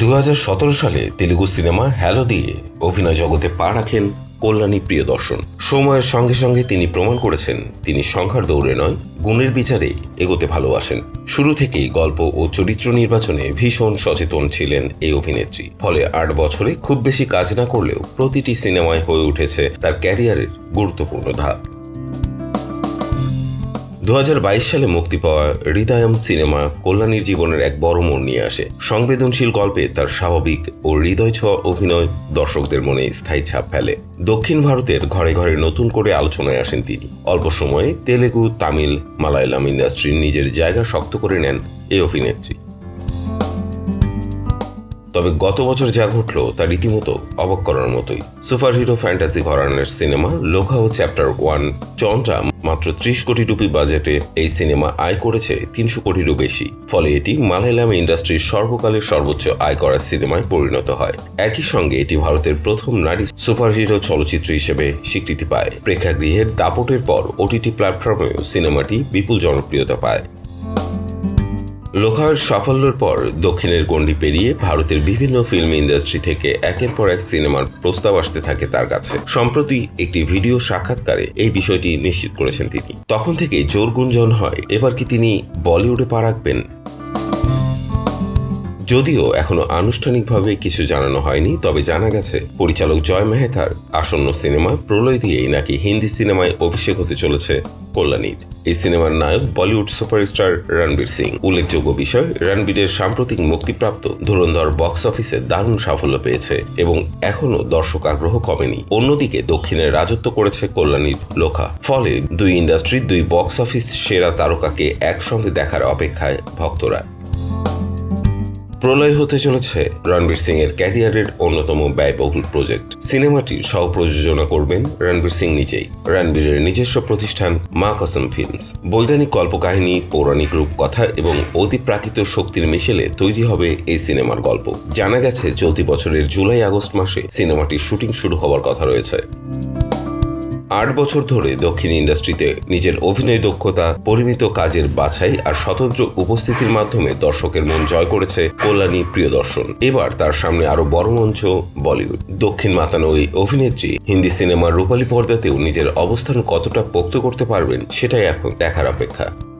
দু হাজার সতেরো সালে তেলুগু সিনেমা হ্যালো দিয়ে অভিনয় জগতে পা রাখেন কল্যাণী প্রিয়দর্শন সময়ের সঙ্গে সঙ্গে তিনি প্রমাণ করেছেন, তিনি সংখ্যার দৌড়ে নয়, গুণের বিচারে এগোতে ভালোবাসেন। শুরু থেকেই গল্প ও চরিত্র নির্বাচনে ভীষণ সচেতন ছিলেন এই অভিনেত্রী। ফলে আট বছরে খুব বেশি কাজ না করলেও প্রতিটি সিনেমায় হয়ে উঠেছে তার ক্যারিয়ারের গুরুত্বপূর্ণ ধাপ। দু হাজার বাইশ সালে মুক্তি পাওয়া হৃদয়ম সিনেমা কল্যাণীর জীবনের এক বড় মোড় নিয়ে আসে। সংবেদনশীল গল্পে তার স্বাভাবিক ও হৃদয় ছোঁয়া অভিনয় দর্শকদের মনে স্থায়ী ছাপ ফেলে। দক্ষিণ ভারতের ঘরে ঘরে নতুন করে আলোচনায় আসেন তিনি। অল্প সময়ে তেলেগু, তামিল, মালায়ালাম ইন্ডাস্ট্রির নিজের জায়গা শক্ত করে নেন এই অভিনেত্রী। তবে গত বছর যা ঘটল তা রীতিমতো অবাক করার মতোই। সুপারহিরো ফ্যান্টাসি ঘরানার সিনেমা লোখা ও চ্যাপ্টার ওয়ান চন্দ্রা মাত্র ত্রিশ কোটি রুপি বাজেটে এই সিনেমা আয় করেছে তিনশো কোটিরও বেশি। ফলে এটি মালায়ালাম ইন্ডাস্ট্রির সর্বকালের সর্বোচ্চ আয় করা সিনেমায় পরিণত হয়। একই সঙ্গে এটি ভারতের প্রথম নারী সুপারহিরো চলচ্চিত্র হিসেবে স্বীকৃতি পায়। প্রেক্ষাগৃহের দাপটের পর ওটিটি প্ল্যাটফর্মেও সিনেমাটি বিপুল জনপ্রিয়তা পায়। লোখার সাফল্যের পর দক্ষিণের গণ্ডি পেরিয়ে ভারতের বিভিন্ন ফিল্ম ইন্ডাস্ট্রি থেকে একের পর এক সিনেমার প্রস্তাব আসতে থাকে তার কাছে। সম্প্রতি একটি ভিডিও সাক্ষাৎকারে এই বিষয়টি নিশ্চিত করেছেন তিনি। তখন থেকে জোর গুঞ্জন হয়। এবার কি তিনি বলিউডে পা রাখবেন? যদিও এখনও আনুষ্ঠানিকভাবে কিছু জানানো হয়নি, তবে জানা গেছে পরিচালক জয় মেহতার আসন্ন সিনেমা প্রলয় দিয়েই নাকি হিন্দি সিনেমায় অভিষেক হতে চলেছে কল্যাণীর। এই সিনেমার নায়ক বলিউড সুপারস্টার রণবীর সিং। উল্লেখযোগ্য বিষয়, রণবীরের সাম্প্রতিক মুক্তিপ্রাপ্ত ধুরন্ধর বক্স অফিসে দারুণ সাফল্য পেয়েছে এবং এখনও দর্শক আগ্রহ কমেনি। অন্যদিকে দক্ষিণের রাজত্ব করেছে কল্যাণীর লোখা। ফলে দুই ইন্ডাস্ট্রির দুই বক্স অফিস সেরা তারকাকে একসঙ্গে দেখার অপেক্ষায় ভক্তরা প্রলয় হতে চলেছে রণবীর সিং এর ক্যারিয়ারের অন্যতম ব্যয়বহুল প্রজেক্ট। সিনেমাটি সহ প্রযোজনা করবেন রণবীর সিং নিজেই। রণবীরের নিজস্ব প্রতিষ্ঠান মা কসম ফিল্মস। বৈজ্ঞানিক কল্পকাহিনী, পৌরাণিক রূপকথা এবং অতিপ্রাকৃত শক্তির মিশেলে তৈরি হবে এই সিনেমার গল্প। জানা গেছে, চলতি বছরের জুলাই আগস্ট মাসে সিনেমাটির শুটিং শুরু হওয়ার কথা রয়েছে। আট বছর ধরে দক্ষিণ ইন্ডাস্ট্রিতে নিজের অভিনয় দক্ষতা, পরিমিত কাজের বাছাই আর স্বতন্ত্র উপস্থিতির মাধ্যমে দর্শকের মন জয় করেছে কল্যাণী প্রিয়দর্শন। এবার তার সামনে আরও বড় মঞ্চ, বলিউড। দক্ষিণ মাতানো ওই অভিনেত্রী হিন্দি সিনেমার রূপালী পর্দাতেও নিজের অবস্থান কতটা পোক্ত করতে পারবেন, সেটাই এখন দেখার অপেক্ষা।